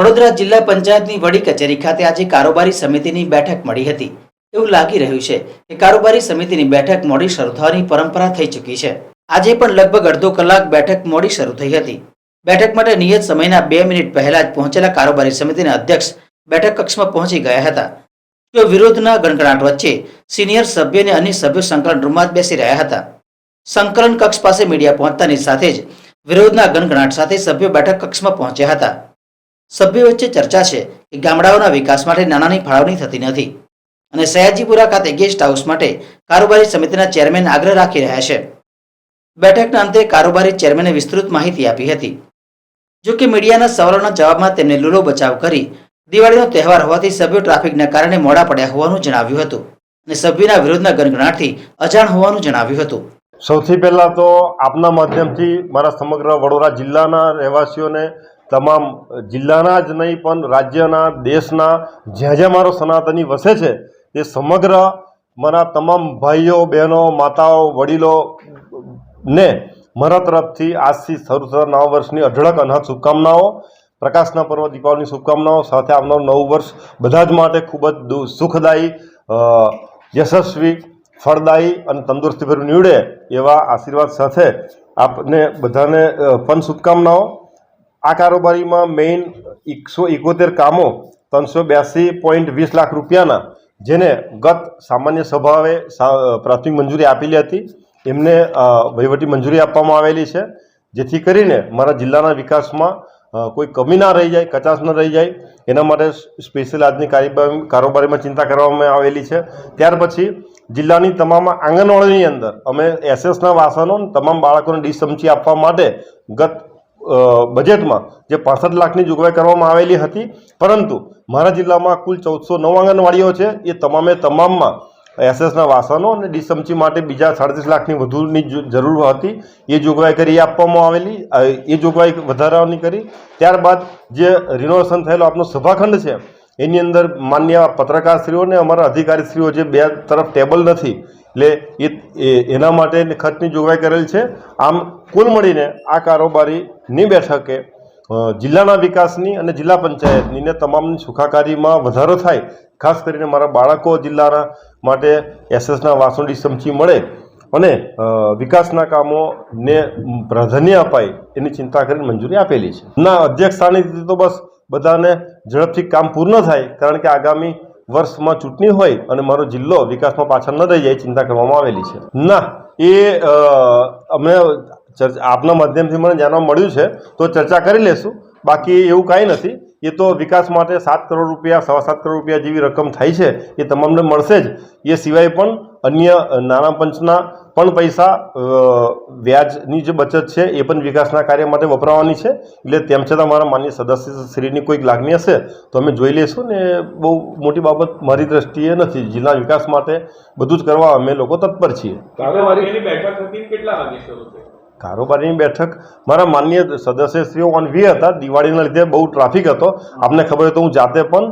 વડોદરા જિલ્લા પંચાયતની વડી કચેરી ખાતે આજે કારોબારી સમિતિની બેઠક મળી હતી. એવું લાગી રહ્યું છે કે કારોબારી સમિતિની બેઠક મોડી શરૂ થવાની પરંપરા થઈ ચૂકી છે. આજે પણ લગભગ અડધો કલાક બેઠક મોડી શરૂ થઈ હતી. બેઠક માટે નિયત સમયના બે મિનિટ પહેલા જ પહોંચેલા કારોબારી સમિતિના અધ્યક્ષ બેઠક કક્ષમાં પહોંચી ગયા હતા. જો વિરોધના ગણગણાટ વચ્ચે સિનિયર સભ્ય અને અન્ય સભ્યો સંકલન રૂમમાં જ બેસી રહ્યા હતા. સંકલન કક્ષ પાસે મીડિયા પહોંચતાની સાથે જ વિરોધના ગણગણાટ સાથે સભ્યો બેઠક કક્ષમાં પહોંચ્યા હતા. સભ્યો વચ્ચે ચર્ચા છે કે ગામડાઓના વિકાસ માટે નાણાંની ફાળવણી થતી નથી. અને સયાજીપુરા ખાતે ગેસ્ટ હાઉસ માટે કારોબારી સમિતિના ચેરમેન આગ્રહ રાખી રહ્યા છે. બેઠકના અંતે કારોબારી ચેરમેને વિસ્તૃત માહિતી આપી હતી. જો કે મીડિયાના સવાલોના જવાબમાં તેમને લૂલો બચાવ કરી દિવાળીનો તહેવાર હોવાથી સભ્યો ટ્રાફિકના કારણે મોડા પડ્યા હોવાનું જણાવ્યું હતું અને સભ્યના વિરોધના ગણગણાટથી અજાણ હોવાનું જણાવ્યું હતું. સૌથી પહેલાં તો આપના માધ્યમથી મારા સમગ્ર વડોદરા જિલ્લાના રહેવાસીઓને તમામ જિલ્લાના જ નહીં, પણ રાજ્યના, દેશના, જ્યાં જ્યાં મારો સનાતની વસે છે એ સમગ્ર મારા તમામ ભાઈઓ, બહેનો, માતાઓ, વડીલો ને મારા તરફથી આજથી શરૂ થતા નવા વર્ષની અઢળક અનહદ શુભકામનાઓ, પ્રકાશના પર્વ, દીપાવલીની શુભકામનાઓ, સાથે આવનારું નવું વર્ષ બધા જ માટે ખૂબ જ સુખદાયી યશસ્વી, ફળદાયી અને તંદુરસ્તીભર્યું નીવડે એવા આશીર્વાદ સાથે આપને બધાને પણ શુભકામનાઓ. આ કારોબારીમાં મેઇન એકસો એકોતેર કામો ત્રણસો બ્યાસી પોઈન્ટ વીસ લાખ રૂપિયાના, જેને ગત સામાન્ય સભાએ પ્રાથમિક મંજૂરી આપેલી હતી. એમને વહીવટી મંજૂરી આપવામાં આવેલી છે. જેથી કરીને મારા જિલ્લાના વિકાસમાં કોઈ કમી ના રહી જાય, કચાશ ન રહી જાય. એના માટે સ્પેશિયલ આજની કારીબારી કારોબારીમાં ચિંતા કરવામાં આવેલી છે. ત્યાર પછી જિલ્લાની તમામ આંગણવાડીની અંદર અમે એસએસના વાસણો તમામ બાળકોને ડીશ ચમચી આપવા માટે ગત બજેટમાં જે પાસઠ લાખની જોગવાઈ કરવામાં આવેલી હતી. પરંતુ મારા જિલ્લામાં કુલ ચૌદસો નવ આંગણવાડીઓ છે. એ તમામે તમામમાં એસએસના વાસણો અને ડીસમચી માટે બીજા સાડત્રીસ લાખની વધુની જરૂર હતી. એ જોગવાઈ કરી આપવામાં આવેલી. એ જોગવાઈ વધારાની કરી. ત્યારબાદ જે રિનોવેશન થયેલો આપનો સભાખંડ છે એની અંદર માન્ય પત્રકારશ્રીઓ અને અમારા અધિકારીશ્રીઓ જે બે તરફ ટેબલ નથી, એટલે એ એના માટે ખર્ચની જોગવાઈ કરેલ છે. આમ કુલ મળીને આ કારોબારીની બેઠકે જિલ્લાના વિકાસની અને જિલ્લા પંચાયતની ને તમામની સુખાકારીમાં વધારો થાય, ખાસ કરીને મારા બાળકો જિલ્લાના માટે એસએસના વાસુંડી ચમચી મળે અને વિકાસના કામોને પ્રાધાન્ય અપાય એની ચિંતા કરીને મંજૂરી આપેલી છે. ના અધ્યક્ષ સ્થાનેથી તો બસ બધાને ઝડપથી કામ પૂર્ણ થાય, કારણ કે આગામી વર્ષમાં ચૂંટણી હોય અને મારો જિલ્લો વિકાસમાં પાછળ ન રહી જાય ચિંતા કરવામાં આવેલી છે. ના, એ અમે આપના માધ્યમથી મને જાણવા મળ્યું છે, તો ચર્ચા કરી લેશું. બાકી એવું કાંઈ નથી. એ તો વિકાસ માટે સાત કરોડ રૂપિયા, સવા સાત કરોડ રૂપિયા જેવી રકમ થાય છે, એ તમામને મળશે જ. એ સિવાય પણ અન્ય નાણાં પંચના પણ પૈસા વ્યાજની જે બચત છે એ પણ વિકાસના કાર્ય માટે વપરાવાની છે. એટલે તેમ છતાં મારા માન્ય સદસ્યશ્રીની કોઈક લાગણી હશે તો અમે જોઈ લઈશું ને બહુ મોટી બાબત મારી દ્રષ્ટિએ નથી. જિલ્લા વિકાસ માટે બધું જ કરવા અમે લોકો તત્પર છીએ. કારોબારીની બેઠક મારા માન્ય સદસ્યશ્રીઓ ઓન વી હતા. દિવાળીના લીધે બહુ ટ્રાફિક હતો. આપને ખબર હોય તો હું જાતે પણ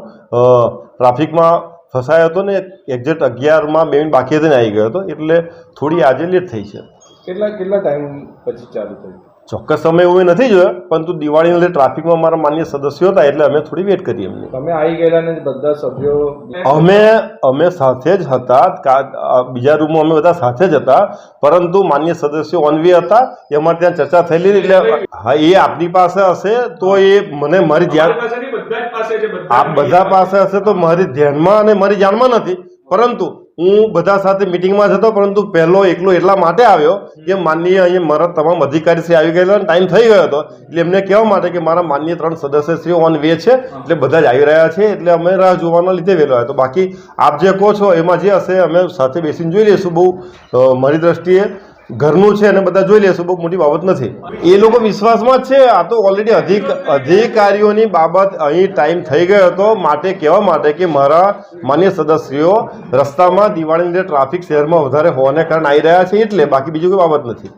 ટ્રાફિકમાં ફસાયો હતો ને એક્ઝેક્ટ અગિયારમાં બે મિનિટ બાકી હતી ને આવી ગયો હતો એટલે થોડી આજે લેટ થઈ છે. કેટલા કેટલા ટાઈમ પછી ચાલુ થયું? ચોક્કસ સમય એવું નથી જોયો પરંતુ દિવાળી લીધે ટ્રાફિકમાં મારા માન્ય સદસ્યો હતા એટલે અમે થોડી વેટ કરી એમની. તમે આવી ગયેલા ને બધા સભ્યો અમે અમે સાથે જ હતા બીજા રૂમમાં અમે બધા સાથે જ હતા પરંતુ માન્ય સદસ્યો ઓનવી હતા એ અમારે ત્યાં ચર્ચા થયેલી એટલે હા એ આપની પાસે હશે તો એ મને મારી ધ્યાન પાસે છે આ બધા પાસે. હશે તો મારી ધ્યાનમાં અને મારી જાણમાં નથી. પરંતુ હું બધા સાથે મિટિંગમાં જતો પરંતુ પહેલો એકલો એટલા માટે આવ્યો કે માનનીય અહીંયા મારા તમામ અધિકારી શ્રી આવી ગયેલા ટાઈમ થઈ ગયો હતો. એટલે એમને કહેવા માટે કે મારા માન્ય ત્રણ સદસ્યશ્રીઓ ઓન વે છે. એટલે બધા જ આવી રહ્યા છે એટલે અમે રાહ જોવાના લીધે વહેલો આવ્યો. તો બાકી આપ જે કહો છો એમાં જે હશે અમે સાથે બેસીને જોઈ લઈશું બહુ મારી દ્રષ્ટિએ. ઘરનું છે અને બધા જોઈ લેશું, બહુ મોટી બાબત નથી. એ લોકો વિશ્વાસમાં જ છે, આ તો ઓલરેડી અધિક, અધિકારીઓની બાબત અહીં ટાઈમ થઈ ગયો હતો, માટે કહેવા માટે કે મારા માન્ય સદસ્યો રસ્તામાં દિવાળીની ટ્રાફિક શહેરમાં વધારે હોવાને કારણે આવી રહ્યા છે, એટલે બાકી બીજું કોઈ બાબત નથી.